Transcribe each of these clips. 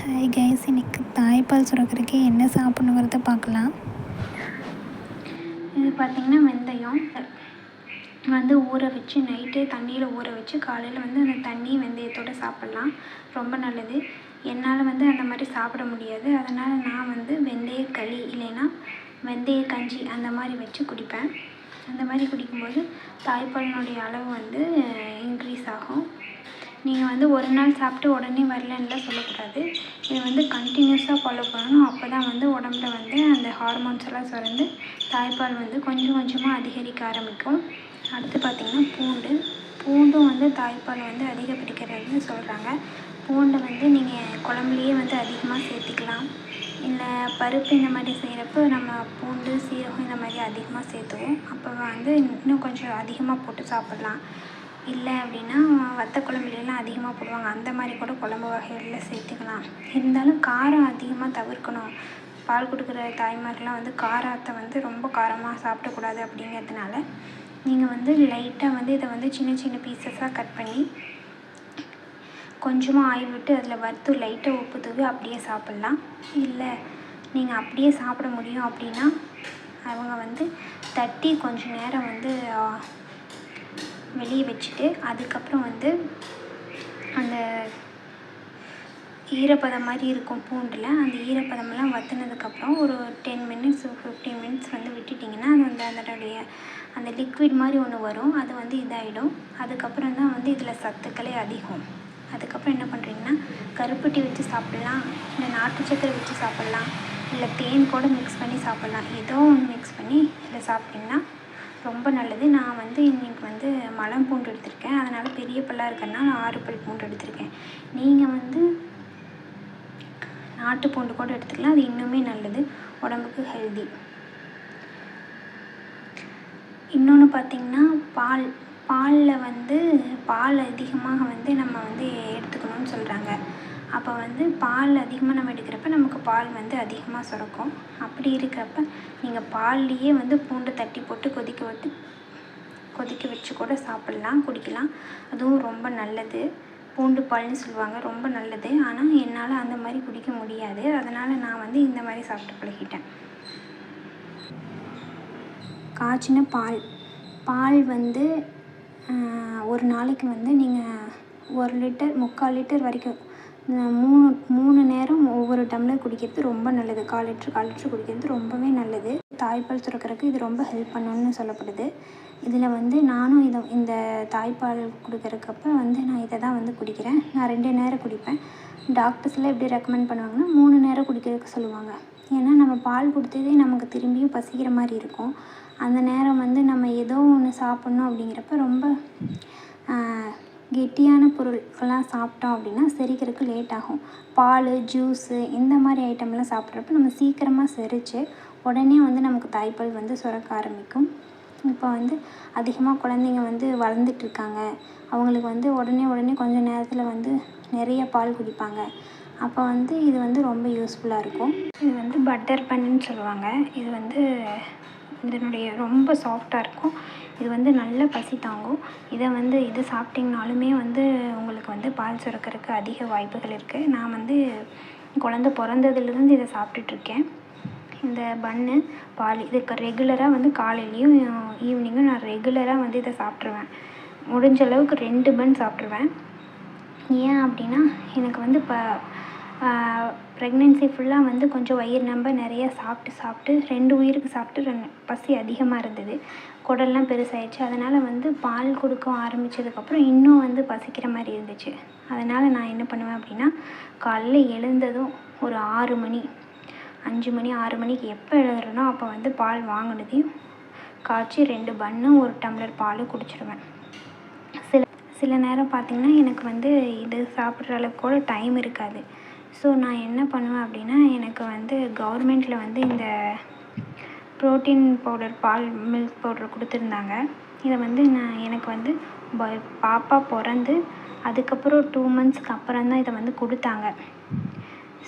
Hi guys இன்னைக்கு தாய்ப்பால் சுரக்கிறதுக்கு என்ன சாப்பிட்ணுங்கிறத பார்க்கலாம். இது பார்த்திங்கன்னா வெந்தயம். வந்து ஊற வச்சு நைட்டே தண்ணியில் ஊற வச்சு காலையில் வந்து அந்த தண்ணி வெந்தயத்தோடு சாப்பிட்லாம். ரொம்ப நல்லது. என்னால் வந்து அந்த மாதிரி சாப்பிட முடியாது. அதனால் நான் வந்து வெந்தய களி இல்லைன்னா வெந்தய கஞ்சி அந்த மாதிரி வச்சு குடிப்பேன். அந்த மாதிரி குடிக்கும்போது தாய்ப்பாலினுடைய அளவு வந்து இன்க்ரீஸ் ஆகும். நீங்கள் வந்து ஒரு நாள் சாப்பிட்டு உடனே வரலன்னுலாம் சொல்லக்கூடாது. இதை வந்து கண்டினியூஸாக ஃபாலோ பண்ணணும். அப்போ தான் வந்து உடம்புல வந்து அந்த ஹார்மோன்ஸ் எல்லாம் சுரந்து தாய்ப்பால் வந்து கொஞ்சம் கொஞ்சமாக அதிகரிக்க ஆரம்பிக்கும். அடுத்து பார்த்திங்கன்னா பூண்டு. பூண்டும் வந்து தாய்ப்பால் வந்து அதிகப்படுத்துகிறதுன்னு சொல்கிறாங்க பூண்டை வந்து நீங்கள் குழம்புலையே வந்து அதிகமாக சேர்த்துக்கலாம். இல்லை பருப்பு இந்த மாதிரி செய்கிறப்ப நம்ம பூண்டு சீரகம் இந்த மாதிரி அதிகமாக சேர்த்துவோம். அப்போ வந்து இன்னும் கொஞ்சம் அதிகமாக போட்டு சாப்பிட்லாம். இல்லை அப்படின்னா வத்த குழம்புலலாம் அதிகமாக போடுவாங்க. அந்த மாதிரி கூட குழம்பு வகைகளில் சேர்த்துக்கலாம். இருந்தாலும் காரம் அதிகமாக தவிர்க்கணும். பால் கொடுக்குற தாய்மார்கள்லாம் வந்து காரத்தை வந்து ரொம்ப காரமாக சாப்பிடக்கூடாது அப்படிங்கிறதுனால நீங்கள் வந்து லைட்டாக வந்து இதை வந்து சின்ன சின்ன பீசஸாக கட் பண்ணி கொஞ்சமாக ஆயில் விட்டு அதில் வறுத்து லைட்டாக உப்பு தூவி அப்படியே சாப்பிட்லாம். இல்லை நீங்கள் அப்படியே சாப்பிட முடியும் அப்படின்னா அவங்க வந்து தட்டி கொஞ்சம் நேரம் வந்து வெளியே வச்சுட்டு அதுக்கப்புறம் வந்து அந்த ஈரப்பதம் மாதிரி இருக்கும் பூண்டில் அந்த ஈரப்பதமெல்லாம் வற்றினதுக்கப்புறம் ஒரு டென் மினிட்ஸ் ஃபிஃப்டீன் மினிட்ஸ் வந்து விட்டுட்டிங்கன்னா அது வந்து அதனுடைய அந்த லிக்விட் மாதிரி ஒன்று வரும். அது வந்து இதாகிடும் அதுக்கப்புறம் தான் வந்து இதில் சத்துக்களே அதிகம். அதுக்கப்புறம் என்ன பண்ணுறீங்கன்னா கருப்பட்டி வச்சு சாப்பிட்லாம் இல்லை நாட்டு சக்கரை வச்சு சாப்பிட்லாம் இல்லை தேன் கூட மிக்ஸ் பண்ணி சாப்பிட்லாம். ஏதோ ஒன்று மிக்ஸ் பண்ணி இதில் சாப்பிட்டிங்கன்னா ரொம்ப நல்லது. நான் வந்து இன்றைக்கி வந்து மலம் பூண்டு எடுத்திருக்கேன். அதனால் பெரிய பல்லாக இருக்கிறனால ஆறு பல் பூண்டு எடுத்திருக்கேன். நீங்கள் வந்து நாட்டு பூண்டு கூட எடுத்துக்கலாம். அது இன்னுமே நல்லது. உடம்புக்கு ஹெல்தி இன்னொன்று பார்த்திங்கன்னா பால். பாலில் வந்து பால் அதிகமாக வந்து நம்ம வந்து எடுத்துக்கணும்னு சொல்கிறாங்க அப்போ வந்து பால் அதிகமாக நம்ம எடுக்கிறப்ப நமக்கு பால் வந்து அதிகமாக சுரக்கும். அப்படி இருக்கிறப்ப நீங்கள் பால்லையே வந்து பூண்டை தட்டி போட்டு கொதிக்க விட்டு கொதிக்க வச்சு கூட சாப்பிட்லாம் குடிக்கலாம். அதுவும் ரொம்ப நல்லது. பூண்டு பால்னு சொல்லுவாங்க ரொம்ப நல்லது. ஆனால் என்னால் அந்த மாதிரி குடிக்க முடியாது. அதனால் நான் வந்து இந்த மாதிரி சாப்பிட்டு பழகிட்டேன். காய்ச்சின பால். பால் வந்து ஒரு நாளைக்கு வந்து நீங்கள் ஒரு லிட்டர் முக்கால் லிட்டர் வரைக்கும் மூணு மூணு நேரம் ஒவ்வொரு டம்ளர் குடிக்கிறது ரொம்ப நல்லது. கால் லிட்ரு கால் லிட்ரு குடிக்கிறது ரொம்பவே நல்லது. தாய்ப்பால் சுரக்கிறதுக்கு இது ரொம்ப ஹெல்ப் பண்ணுன்னு சொல்லப்படுது. இதில் வந்து நானும் இதை இந்த தாய்ப்பால் கொடுக்குறக்கப்ப வந்து நான் இதை தான் வந்து குடிக்கிறேன். நான் ரெண்டு நேரம் குடிப்பேன். டாக்டர்ஸ்லாம் எப்படி ரெக்கமெண்ட் பண்ணுவாங்கன்னா மூணு நேரம் குடிக்கிறதுக்கு சொல்லுவாங்க. ஏன்னா நம்ம பால் கொடுத்ததே நமக்கு திரும்பியும் பசிக்கிற மாதிரி இருக்கும். அந்த நேரம் வந்து நம்ம ஏதோ ஒன்று சாப்பிட்ணும் அப்படிங்கிறப்ப ரொம்ப கெட்டியான பொருட்கள்லாம் சாப்பிட்டோம் அப்படின்னா செரிக்கிறதுக்கு லேட் ஆகும். பால் ஜூஸு இந்த மாதிரி ஐட்டம்லாம் சாப்பிட்றப்ப நம்ம சீக்கிரமாக செரித்து உடனே வந்து நமக்கு தாய்ப்பால் வந்து சுரக்க ஆரம்பிக்கும். இப்போ வந்து அதிகமாக குழந்தைங்க வந்து வளர்ந்துட்ருக்காங்க அவங்களுக்கு வந்து உடனே உடனே கொஞ்சம் நேரத்தில் வந்து நிறைய பால் குடிப்பாங்க. அப்போ வந்து இது வந்து ரொம்ப யூஸ்ஃபுல்லாக இருக்கும். இது வந்து பட்டர் பண்ணுன்னு சொல்லுவாங்க. இது வந்து இதனுடைய ரொம்ப சாஃப்டாக இருக்கும். இது வந்து நல்ல பசி தாங்கும். இதை வந்து இது சாப்பிட்டிங்கனாலுமே வந்து உங்களுக்கு வந்து பால் சுரக்கிறதுக்கு அதிக வாய்ப்புகள் இருக்குது நான் வந்து குழந்த பிறந்ததுலேருந்து இதை சாப்பிட்டுட்ருக்கேன் இந்த பன்னு பால் இதுக்கு ரெகுலராக வந்து காலையிலையும் ஈவினிங்கும் நான் ரெகுலராக வந்து இதை சாப்பிட்ருவேன் முடிஞ்ச அளவுக்கு ரெண்டு பன் சாப்பிட்ருவேன் ஏன் அப்படின்னா எனக்கு வந்து இப்போ ப்ரெக்னென்சி ஃபுல்லாக வந்து கொஞ்சம் வயிறு நம்ப நிறையா சாப்பிட்டு சாப்பிட்டு ரெண்டு உயிருக்கு சாப்பிட்டு ரெண்டு பசி அதிகமாக இருந்தது. குடல்லாம் பெருசாகிடுச்சு அதனால் வந்து பால் கொடுக்க ஆரம்பித்ததுக்கப்புறம் இன்னும் வந்து பசிக்கிற மாதிரி இருந்துச்சு. அதனால் நான் என்ன பண்ணுவேன் அப்படின்னா காலைல எழுந்ததும் ஒரு ஆறு மணி அஞ்சு மணி ஆறு மணிக்கு எப்போ எழுதுறேனோ அப்போ வந்து பால் வாங்கினதையும் காய்ச்சி ரெண்டு பன்னும் ஒரு டம்ளர் பாலும் குடிச்சிடுவேன். சில சில நேரம் பார்த்திங்கன்னா எனக்கு வந்து இது சாப்பிட்ற அளவுக்கு கூட டைம் இருக்காது. ஸோ நான் என்ன பண்ணுவேன் அப்படின்னா எனக்கு வந்து கவர்மெண்ட்டில் வந்து இந்த ப்ரோட்டீன் பவுடர் பால் மில்க் பவுடர் கொடுத்துருந்தாங்க. இதை வந்து நான் எனக்கு வந்து பாப்பா பிறந்து அதுக்கப்புறம் டூ மந்த்ஸ்க்கு அப்புறம் தான் இதை வந்து கொடுத்தாங்க.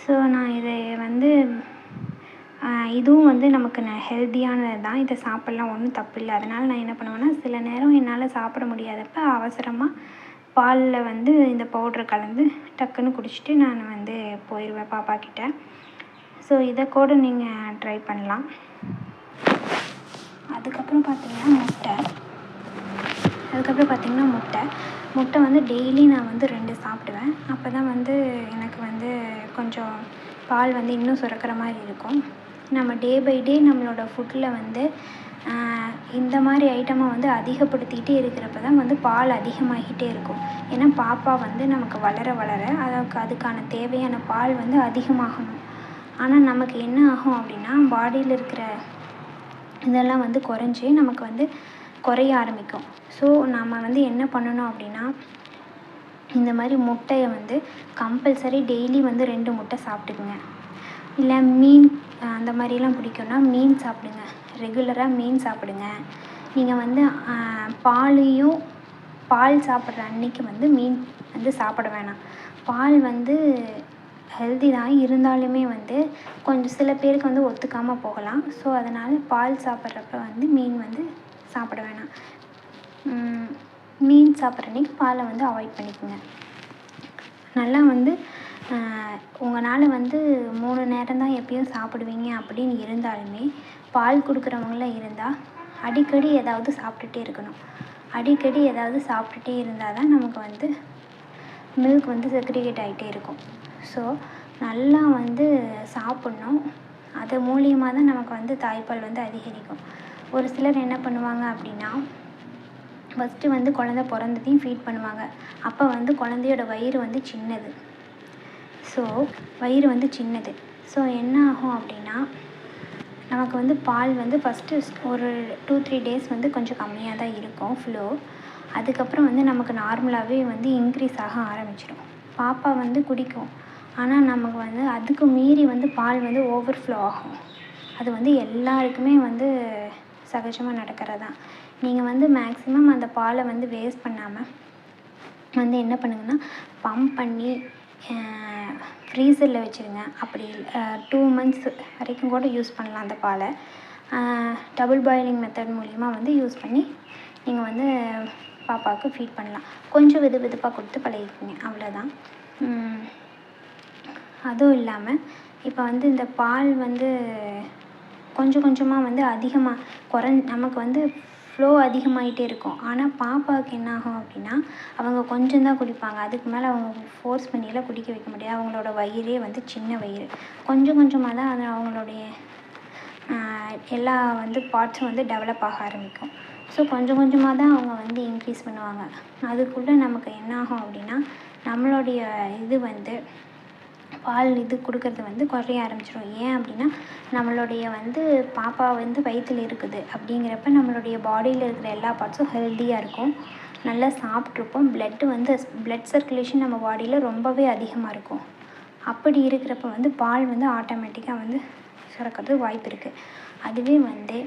ஸோ நான் இதை வந்து இதுவும் வந்து நமக்கு ந ஹெல்த்தியானது தான் இதை சாப்பிட்லாம் ஒன்றும் தப்பு இல்லை அதனால் நான் என்ன பண்ணுவேன்னா சில நேரம் என்னால் சாப்பிட முடியாதப்போ அவசரமாக பாலில் வந்து இந்த பவுட்ரு கலந்து டக்குன்னு குடிச்சிட்டு நான் வந்து போயிடுவேன் பாப்பா கிட்ட. ஸோ இதை கூட நீங்கள் ட்ரை பண்ணலாம். அதுக்கப்புறம் பார்த்தீங்கன்னா முட்டை. அதுக்கப்புறம் பார்த்தீங்கன்னா முட்டை. முட்டை வந்து டெய்லி நான் வந்து ரெண்டு சாப்பிடுவேன். அப்போ தான் வந்து எனக்கு வந்து கொஞ்சம் பால் வந்து இன்னும் சுரக்கிற மாதிரி இருக்கும். நம்ம டே பை டே நம்மளோட ஃபுட்டில் வந்து இந்த மாதிரி ஐட்டமை வந்து அதிகப்படுத்திக்கிட்டே இருக்கிறப்ப தான் வந்து பால் அதிகமாகிட்டே இருக்கும். ஏன்னா பாப்பா வந்து நமக்கு வளர வளர அதுக்கு அதுக்கான தேவையான பால் வந்து அதிகமாகணும். ஆனால் நமக்கு என்ன ஆகும் அப்படின்னா பாடியில் இருக்கிற இதெல்லாம் வந்து குறைஞ்சி நமக்கு வந்து குறைய ஆரம்பிக்கும். ஸோ நம்ம வந்து என்ன பண்ணணும் அப்படின்னா இந்த மாதிரி முட்டையை வந்து கம்பல்சரி டெய்லி வந்து ரெண்டு முட்டை சாப்பிட்டுக்குங்க. இல்லை மீன் அந்த மாதிரிலாம் பிடிக்கும்னா மீன் சாப்பிடுங்க. ரெகுலராக மீன் சாப்பிடுங்க. நீங்கள் வந்து பாலையும் பால் சாப்பிட்ற அன்னைக்கு வந்து மீன் வந்து சாப்பிட வேணாம். பால் வந்து ஹெல்தி தான். இருந்தாலுமே வந்து கொஞ்சம் சில பேருக்கு வந்து ஒத்துக்காமல் போகலாம். ஸோ அதனால் பால் சாப்பிட்றப்ப வந்து மீன் வந்து சாப்பிட வேணாம். மீன் சாப்பிட்ற அன்னைக்கு பாலை வந்து அவாய்ட் பண்ணிக்கோங்க. நல்லா வந்து உங்களால் வந்து மூணு நேரம் தான் எப்பயும் சாப்பிடுவீங்க அப்படின்னு இருந்தாலுமே பால் கொடுக்குறவங்களாம் இருந்தால் அடிக்கடி ஏதாவது சாப்பிட்டுட்டே இருக்கணும். அடிக்கடி ஏதாவது சாப்பிட்டுட்டே இருந்தால் தான் நமக்கு வந்து மில்க் வந்து செக்ரிகேட் ஆகிட்டே இருக்கும். ஸோ நல்லா வந்து சாப்பிட்ணும். அது மூலியமாக தான் நமக்கு வந்து தாய்ப்பால் வந்து அதிகரிக்கும். ஒரு சிலர் என்ன பண்ணுவாங்க அப்படின்னா ஃபஸ்ட்டு வந்து குழந்த பிறந்ததையும் ஃபீட் பண்ணுவாங்க. அப்போ வந்து குழந்தையோட வயிறு வந்து சின்னது. ஸோ வயிறு வந்து சின்னது. ஸோ என்ன ஆகும் அப்படின்னா நமக்கு வந்து பால் வந்து ஃபஸ்ட்டு ஒரு டூ த்ரீ டேஸ் வந்து கொஞ்சம் கம்மியாக தான் இருக்கும் ஃப்ளோ அதுக்கப்புறம் வந்து நமக்கு நார்மலாகவே வந்து இன்க்ரீஸ் ஆக ஆரம்பிச்சிடும் பாப்பா வந்து குடிக்கும். ஆனால் நமக்கு வந்து அதுக்கு மீறி வந்து பால் வந்து ஓவர் ஃப்ளோ ஆகும். அது வந்து எல்லாருக்குமே வந்து சகஜமாக நடக்கிறது. தான் நீங்கள் வந்து மேக்ஸிமம் அந்த பாலை வந்து வேஸ்ட் பண்ணாமல் வந்து என்ன பண்ணுங்கன்னா பம்ப் பண்ணி ஃப்ரீசரில் வச்சுருங்க. அப்படி டூ மந்த்ஸ் வரைக்கும் கூட யூஸ் பண்ணலாம் அந்த பாலை. டபுள் பாயிலிங் மெத்தட் மூலிமா வந்து யூஸ் பண்ணி நீங்கள் வந்து பாப்பாவுக்கு ஃபீட் பண்ணலாம். கொஞ்சம் வெது வெதுப்பாக கொடுத்து பழகிக்கோங்க. அவ்வளோதான் அதுவும் இல்லாமல் இப்போ வந்து இந்த பால் வந்து கொஞ்சம் கொஞ்சமாக வந்து அதிகமாக குறைஞ் நமக்கு வந்து ஃப்ளோ அதிகமாகிட்டே இருக்கும். ஆனால் பாப்பாவுக்கு என்ன ஆகும் அப்படின்னா அவங்க கொஞ்சம் தான் குடிப்பாங்க அதுக்கு மேலே அவங்க ஃபோர்ஸ் பண்ணியெல்லாம் குடிக்க வைக்க முடியாது. அவங்களோட வயிறே வந்து சின்ன வயிறு. கொஞ்சம் கொஞ்சமாக தான் அது அவங்களுடைய எல்லா வந்து பார்ட்ஸும் வந்து டெவலப் ஆக ஆரம்பிக்கும். ஸோ கொஞ்சம் கொஞ்சமாக தான் அவங்க வந்து இன்க்ரீஸ் பண்ணுவாங்க. அதுக்குள்ளே நமக்கு என்ன ஆகும் அப்படின்னா நம்மளுடைய இது வந்து பால் இது கொடுக்கறது வந்து குறைய ஆரம்பிச்சிடும் ஏன் அப்படின்னா நம்மளுடைய வந்து பாப்பா வந்து வயிற்றில் இருக்குது. அப்படிங்கிறப்ப நம்மளுடைய பாடியில் இருக்கிற எல்லா பார்ட்ஸும் ஹெல்த்தியாக இருக்கும். நல்லா சாப்பிட்ருப்போம் ப்ளட்டு வந்து ப்ளட் சர்க்குலேஷன் நம்ம பாடியில் ரொம்பவே அதிகமாக இருக்கும். அப்படி இருக்கிறப்ப வந்து பால் வந்து ஆட்டோமேட்டிக்காக வந்து சுரக்கிறது வாய்ப்பு இருக்குது அதுவே வந்து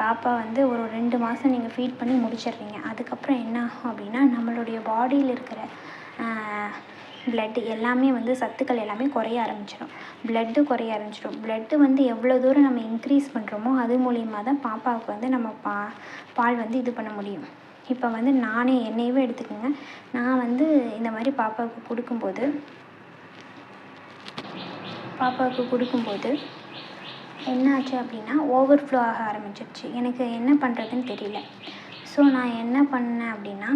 பாப்பா வந்து ஒரு ரெண்டு மாதம் நீங்கள் ஃபீட் பண்ணி முடிச்சிடுறீங்க. அதுக்கப்புறம் என்ன ஆகும் அப்படின்னா நம்மளுடைய பாடியில் இருக்கிற பிளட்டு எல்லாமே வந்து சத்துக்கள் எல்லாமே குறைய ஆரம்பிச்சிடும் ப்ளட்டு குறைய ஆரம்பிச்சிடும் ப்ளட்டு வந்து எவ்வளோ தூரம் நம்ம இன்க்ரீஸ் பண்ணுறோமோ அது மூலியமாக தான் பாப்பாவுக்கு வந்து நம்ம பா பால் வந்து இது பண்ண முடியும். இப்போ வந்து நானே என்னையவே எடுத்துக்கோங்க. நான் வந்து இந்த மாதிரி பாப்பாவுக்கு கொடுக்கும்போது பாப்பாவுக்கு கொடுக்கும்போது என்னாச்சு அப்படின்னா ஓவர் ஃப்ளோ ஆக ஆரம்பிச்சிருச்சு. எனக்கு என்ன பண்ணுறதுன்னு தெரியல. ஸோ நான் என்ன பண்ணேன் அப்படின்னா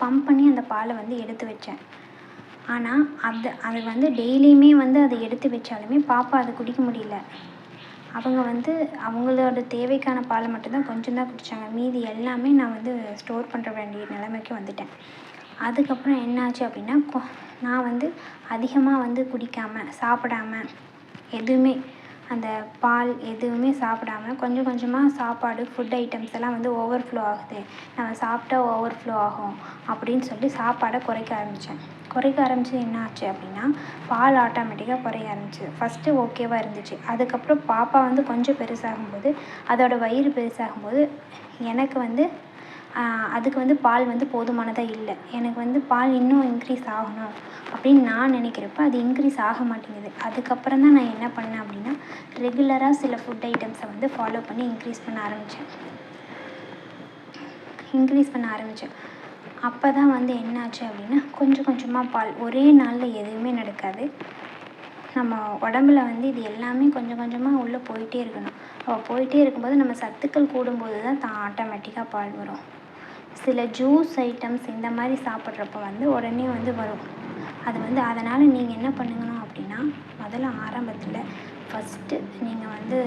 பம்ப் பண்ணி அந்த பாலை வந்து எடுத்து வச்சேன். ஆனால் அது அது வந்து டெய்லியுமே வந்து அதை எடுத்து வச்சாலுமே பாப்பா அதை குடிக்க முடியல. அவங்க வந்து அவங்களோட தேவைக்கான பாலை மட்டும்தான் கொஞ்சம் தான் குடித்தாங்க மீதி எல்லாமே நான் வந்து ஸ்டோர் பண்ணுற வேண்டிய நிலைமைக்கு வந்துட்டேன். அதுக்கப்புறம் என்னாச்சு அப்படின்னா கொ நான் வந்து அதிகமாக வந்து குடிக்காமல் சாப்பிடாம எதுவுமே அந்த பால் எதுவுமே சாப்பிடாம கொஞ்சம் கொஞ்சமாக சாப்பாடு ஃபுட் ஐட்டம்ஸ் எல்லாம் வந்து ஓவர் ஃப்ளோ ஆகுது. நம்ம சாப்பிட்டா ஓவர் ஃப்ளோ ஆகும் அப்படின்னு சொல்லி சாப்பாடை குறைக்க ஆரம்பித்தேன் குறைக்க ஆரம்பித்து என்ன ஆச்சு அப்படின்னா பால் ஆட்டோமேட்டிக்காக குறைய ஆரம்பிச்சிது. ஃபஸ்ட்டு ஓகேவாக இருந்துச்சு. அதுக்கப்புறம் பாப்பா வந்து கொஞ்சம் பெருசாகும்போது அதோடய வயிறு பெருசாகும்போது எனக்கு வந்து அதுக்கு வந்து பால் வந்து போதுமானதாக இல்லை. எனக்கு வந்து பால் இன்னும் இன்க்ரீஸ் ஆகணும் அப்படின்னு நான் நினைக்கிறப்ப அது இன்க்ரீஸ் ஆக மாட்டேங்குது. அதுக்கப்புறம் தான் நான் என்ன பண்ணேன் அப்படின்னா ரெகுலராக சில ஃபுட் ஐட்டம்ஸை வந்து ஃபாலோ பண்ணி இன்க்ரீஸ் பண்ண ஆரம்பித்தேன் இன்க்ரீஸ் பண்ண ஆரம்பித்தேன் அப்போ தான் வந்து என்னாச்சு அப்படின்னா கொஞ்சம் கொஞ்சமாக பால் ஒரே நாளில் எதுவுமே நடக்காது. நம்ம உடம்புல வந்து இது எல்லாமே கொஞ்சம் கொஞ்சமாக உள்ளே போயிட்டே இருக்கணும். அப்போ போயிட்டே இருக்கும்போது நம்ம சத்துக்கள் கூடும்போது தான் தான் ஆட்டோமேட்டிக்காக பால் வரும். சில ஜூஸ் ஐட்டம்ஸ் இந்த மாதிரி சாப்பிட்றப்ப வந்து உடனே வந்து வரும். அது வந்து அதனால் நீங்கள் என்ன பண்ணணும் அப்படின்னா முதல்ல ஆரம்பத்தில் ஃபஸ்ட்டு நீங்கள் வந்து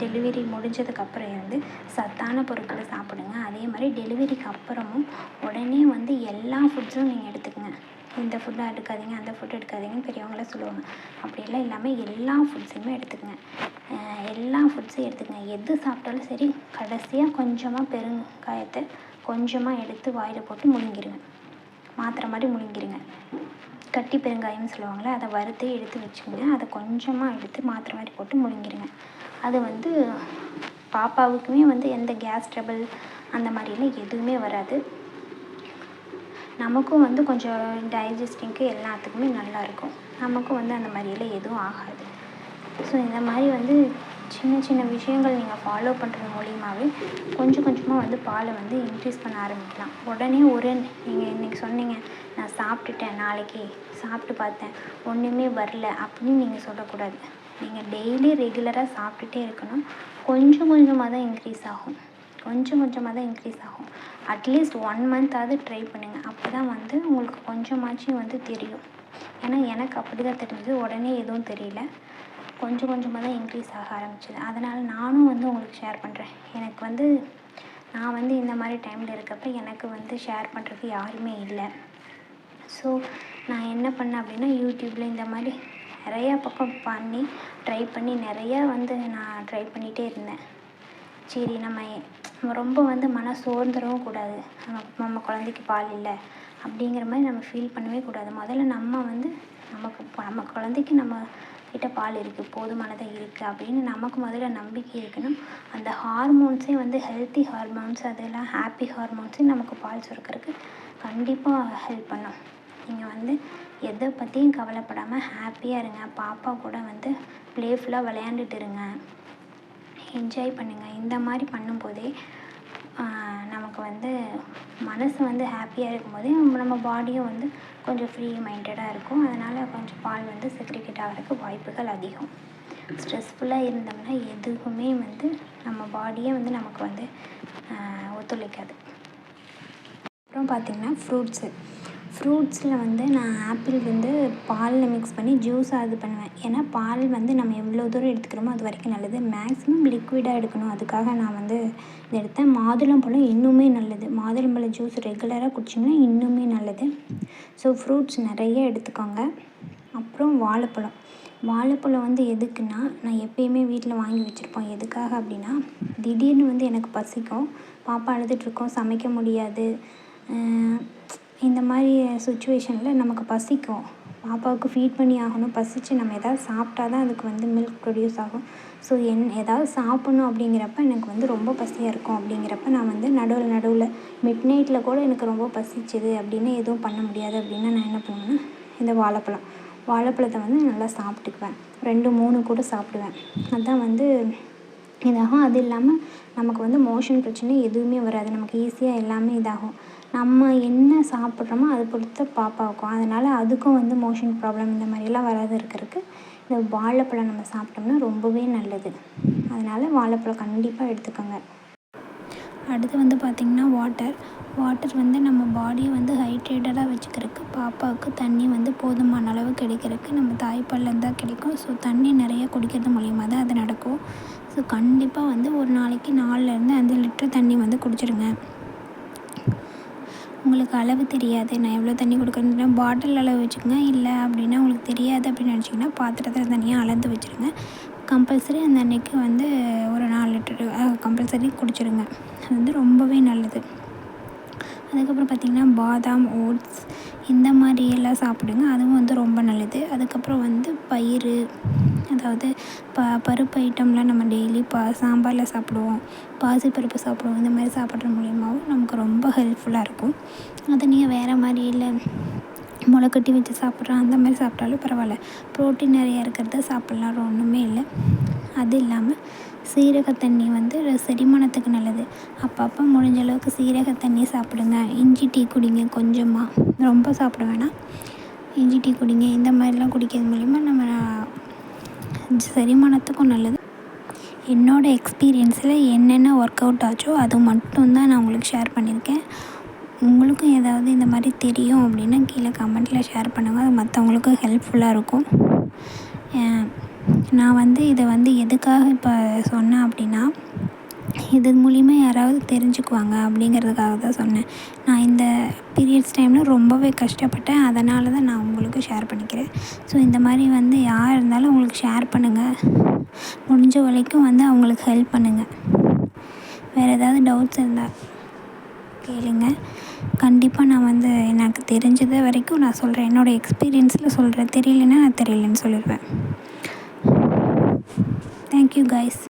டெலிவரி முடிஞ்சதுக்கப்புறம் இருந்து சத்தான பொருட்களை சாப்பிடுங்க. அதே மாதிரி டெலிவரிக்கு அப்புறமும் உடனே வந்து எல்லா ஃபுட்ஸும் நீங்கள் எடுத்துக்கங்க. இந்த ஃபுட்டாக எடுக்காதீங்க அந்த ஃபுட் எடுக்காதீங்கன்னு பெரியவங்களாம் சொல்லுவாங்க. அப்படியெல்லாம் இல்லாமல் எல்லா ஃபுட்ஸுமே எடுத்துக்கங்க. எல்லா ஃபுட்ஸையும் எடுத்துக்கங்க. எது சாப்பிட்டாலும் சரி கடைசியாக கொஞ்சமாக பெருங்காயத்தை கொஞ்சமாக எடுத்து வாயில் போட்டு முழுங்கிருங்க. மாத்திரை மாதிரி முழுங்கிருங்க. கட்டி பெருங்காயம்னு சொல்லுவாங்கள்ல அதை வறுத்து எடுத்து வச்சுக்கோங்க. அதை கொஞ்சமாக எடுத்து மாத்திரை மாதிரி போட்டு முழுங்கிருங்க. அது வந்து பாப்பாவுக்குமே வந்து எந்த கேஸ் ட்ரபிள் அந்த மாதிரிலாம் எதுவுமே வராது. நமக்கும் வந்து கொஞ்சம் டைஜஸ்டிங்க்கு எல்லாத்துக்குமே நல்லாயிருக்கும் நமக்கும் வந்து அந்த மாதிரியெல்லாம் எதுவும் ஆகாது. ஸோ இந்த மாதிரி வந்து சின்ன சின்ன விஷயங்கள் நீங்கள் ஃபாலோ பண்ணுறது மூலியமாகவே கொஞ்சம் கொஞ்சமாக வந்து பாலை வந்து இன்க்ரீஸ் பண்ண ஆரம்பிக்கலாம். உடனே ஒரு நீங்கள் இன்றைக்கி சொன்னீங்க நான் சாப்பிட்டுட்டேன் நாளைக்கு சாப்பிட்டு பார்த்தேன் ஒன்றுமே வரல அப்படின்னு நீங்கள் சொல்லக்கூடாது. நீங்கள் டெய்லி ரெகுலராக சாப்பிட்டுட்டே இருக்கணும். கொஞ்சம் கொஞ்சமாக தான் இன்க்ரீஸ் ஆகும். கொஞ்சம் கொஞ்சமாக தான் இன்க்ரீஸ் ஆகும். அட்லீஸ்ட் ஒன் மந்த்தாவது ட்ரை பண்ணுங்கள் அப்போ தான் வந்து உங்களுக்கு கொஞ்சமாச்சும் வந்து தெரியும். ஏன்னா எனக்கு அப்படி தான் தெரிஞ்சது. உடனே எதுவும் தெரியல. கொஞ்சம் கொஞ்சமாக தான் இன்க்ரீஸ் ஆக ஆரம்பிச்சிது. அதனால் நானும் வந்து உங்களுக்கு ஷேர் பண்ணுறேன் எனக்கு வந்து நான் வந்து இந்த மாதிரி டைமில் இருக்கப்போ எனக்கு வந்து ஷேர் பண்ணுறதுக்கு யாருமே இல்லை. ஸோ நான் என்ன பண்ணேன் அப்படின்னா யூடியூப்பில் இந்த மாதிரி நிறையா பக்கம் பண்ணி ட்ரை பண்ணி நிறையா வந்து நான் ட்ரை பண்ணிகிட்டே இருந்தேன். சரி நம்ம ரொம்ப வந்து மன சோர்ந்துடவும் கூடாது. நம்ம நம்ம குழந்தைக்கு பால் இல்லை அப்படிங்கிற மாதிரி நம்ம ஃபீல் பண்ணவே கூடாது. முதல்ல நம்ம வந்து நமக்கு நம்ம குழந்தைக்கு நம்ம கிட்ட பால் இருக்குது போதுமானதாக இருக்குது அப்படின்னு நமக்கு முதல்ல நம்பிக்கை இருக்கணும். அந்த ஹார்மோன்ஸே வந்து ஹெல்த்தி ஹார்மோன்ஸ் அதெல்லாம் ஹாப்பி ஹார்மோன்ஸே நமக்கு பால் சுரக்கிறதுக்கு கண்டிப்பாக ஹெல்ப் பண்ணும். நீங்கள் வந்து எதை பற்றியும் கவலைப்படாமல் ஹாப்பியாக இருங்க. பாப்பா கூட வந்து ப்ளேஃபுல்லாக விளையாண்டுட்டு இருங்க. என்ஜாய் பண்ணுங்கள் இந்த மாதிரி பண்ணும்போதே வந்து மனசு வந்து ஹாப்பியாக இருக்கும்போதே நம்ம பாடியும் வந்து கொஞ்சம் ஃப்ரீ மைண்டடாக இருக்கும். அதனால் கொஞ்சம் பால் வந்து செக்ரிகேட் ஆகிறதுக்கு வாய்ப்புகள் அதிகம். ஸ்ட்ரெஸ்ஃபுல்லாக இருந்தோம்னா எதுவுமே வந்து நம்ம பாடியே வந்து நமக்கு வந்து ஒத்துழைக்காது. அப்புறம் பார்த்திங்கன்னா ஃப்ரூட்ஸு ஃப்ரூட்ஸில் வந்து நான் ஆப்பிள் வந்து பாலில் மிக்ஸ் பண்ணி ஜூஸாக இது பண்ணுவேன். ஏன்னா பால் வந்து நம்ம எவ்வளோ தூரம் எடுத்துக்கிறோமோ அது வரைக்கும் நல்லது. மேக்ஸிமம் லிக்விடாக எடுக்கணும். அதுக்காக நான் வந்து இதை எடுத்தேன். மாதுளம்பழம் இன்னுமே நல்லது. மாதுளம்பழம் ஜூஸ் ரெகுலராக குடிச்சிங்கன்னா இன்னுமே நல்லது. ஸோ ஃப்ரூட்ஸ் நிறைய எடுத்துக்கோங்க. அப்புறம் வாழைப்பழம். வாழைப்பழம் வந்து எதுக்குன்னா நான் எப்பயுமே வீட்டில் வாங்கி வச்சுருப்போம். எதுக்காக அப்படின்னா திடீர்னு வந்து எனக்கு பசிக்கும். பாப்பா அழுதுகிட்ருக்கோம் சமைக்க முடியாது. இந்த மாதிரி சுச்சுவேஷனில் நமக்கு பசிக்கும். பாப்பாவுக்கு ஃபீட் பண்ணி ஆகணும். பசித்து நம்ம எதாவது சாப்பிட்டா தான் அதுக்கு வந்து மில்க் ப்ரொடியூஸ் ஆகும். ஸோ என் ஏதாவது சாப்பிட்ணும் அப்படிங்கிறப்ப எனக்கு வந்து ரொம்ப பசியாக இருக்கும். அப்படிங்கிறப்ப நான் வந்து நடுவில் நடுவில் மிட் நைட்டில் கூட எனக்கு ரொம்ப பசிச்சுது அப்படின்னு எதுவும் பண்ண முடியாது அப்படின்னா நான் என்ன பண்ணுவேன்னா இந்த வாழைப்பழம். வாழைப்பழத்தை வந்து நல்லா சாப்பிட்டுக்குவேன். ரெண்டு மூணு கூட சாப்பிடுவேன். அதுதான் வந்து இதாகும். அது இல்லாமல் நமக்கு வந்து மோஷன் பிரச்சனை எதுவுமே வராது. நமக்கு ஈஸியாக எல்லாமே இதாகும். நம்ம என்ன சாப்பிட்றோமோ அதை பொறுத்து பாப்பாவுக்கும் அதனால் அதுக்கும் வந்து மோஷன் ப்ராப்ளம் இந்த மாதிரிலாம் வராது இருக்கிறதுக்கு. இந்த வாழைப்பழம் நம்ம சாப்பிட்டோம்னா ரொம்பவே நல்லது. அதனால் வாழைப்பழம் கண்டிப்பாக எடுத்துக்கோங்க. அடுத்து வந்து பார்த்திங்கன்னா வாட்டர் வாட்டர் வந்து நம்ம பாடியை வந்து ஹைட்ரேட்டடாக வச்சுக்கிறதுக்கு பாப்பாவுக்கு தண்ணி வந்து போதுமான அளவு கிடைக்கிறதுக்கு நம்ம தாய்ப்பாலில் தான் கிடைக்கும். ஸோ தண்ணி நிறைய குடிக்கிறது மூலியமாக தான் அது நடக்கும். ஸோ கண்டிப்பாக வந்து ஒரு நாளைக்கு நாலுலேருந்து அஞ்சு லிட்டர் தண்ணி வந்து குடிச்சிடுங்க. உங்களுக்கு அளவு தெரியாது. நான் எவ்வளோ தண்ணி கொடுக்குறேன் பாட்டில் அளவு வச்சுக்கோங்க. இல்லை அப்படின்னா உங்களுக்கு தெரியாது அப்படின்னு நினச்சிங்கன்னா பாத்திரத்தில் தனியாக அளந்து வச்சுருங்க. கம்பல்சரி அந்த அன்னைக்கு வந்து ஒரு நாலு லிட்டரு கம்பல்சரி குடிச்சிடுங்க. அது வந்து ரொம்பவே நல்லது. அதுக்கப்புறம் பார்த்திங்கன்னா பாதாம் ஓட்ஸ் இந்த மாதிரி எல்லாம் சாப்பிடுங்க. அதுவும் வந்து ரொம்ப நல்லது. அதுக்கப்புறம் வந்து பயிறு அதாவது ப பருப்பு ஐட்டம்லாம் நம்ம டெய்லி பா சாம்பாரில் சாப்பிடுவோம். பாசிப்பருப்பு சாப்பிடுவோம். இந்த மாதிரி சாப்பிட்ற மூலிமாவும் நமக்கு ரொம்ப ஹெல்ப்ஃபுல்லாக இருக்கும். அதை நீங்கள் வேறு மாதிரி இல்லை. முளைக்கட்டி வச்சு சாப்பிட்றோம் அந்த மாதிரி சாப்பிட்டாலும் பரவாயில்ல. ப்ரோட்டீன் நிறையா இருக்கிறத சாப்பிட்லாம். ஒன்றுமே இல்லை. அது இல்லாமல் சீரக தண்ணி வந்து செரிமானத்துக்கு நல்லது. அப்பப்போ முடிஞ்ச அளவுக்கு சீரக தண்ணி சாப்பிடுங்க. இஞ்சி டீ குடிங்க கொஞ்சமாக ரொம்ப சாப்பிட வேணாம். இஞ்சி டீ குடிங்க. இந்த மாதிரிலாம் குடிக்கிறது மூலிமா நம்ம செரிமானத்துக்கும் நல்லது. என்னோடய எக்ஸ்பீரியன்ஸில் என்னென்ன ஒர்க் அவுட் ஆச்சோ அது மட்டும்தான் நான் உங்களுக்கு ஷேர் பண்ணியிருக்கேன். உங்களுக்கும் ஏதாவது இந்த மாதிரி தெரியும் அப்படின்னா கீழே கமெண்ட்டில் ஷேர் பண்ணுங்கள் அது மற்றவங்களுக்கும் ஹெல்ப்ஃபுல்லாக இருக்கும். நான் வந்து இதை வந்து எதுக்காக இப்போ சொன்னேன் அப்படின்னா இது மூலிமா யாராவது தெரிஞ்சுக்குவாங்க அப்படிங்கிறதுக்காக தான் சொன்னேன். நான் இந்த பீரியட்ஸ் டைமில் ரொம்பவே கஷ்டப்பட்டேன். அதனால தான் நான் உங்களுக்கு ஷேர் பண்ணிக்கிறேன். ஸோ இந்த மாதிரி வந்து யார் இருந்தாலும் உங்களுக்கு ஷேர் பண்ணுங்கள் முடிஞ்ச வரைக்கும் வந்து அவங்களுக்கு ஹெல்ப் பண்ணுங்கள் வேறு ஏதாவது டவுட்ஸ் இருந்தால் கேளுங்க. கண்டிப்பாக நான் வந்து எனக்கு தெரிஞ்சது வரைக்கும் நான் சொல்கிறேன் என்னோடய எக்ஸ்பீரியன்ஸில் சொல்கிறேன் தெரியலன்னா நான் தெரியலன்னு சொல்லிடுவேன். Thank you guys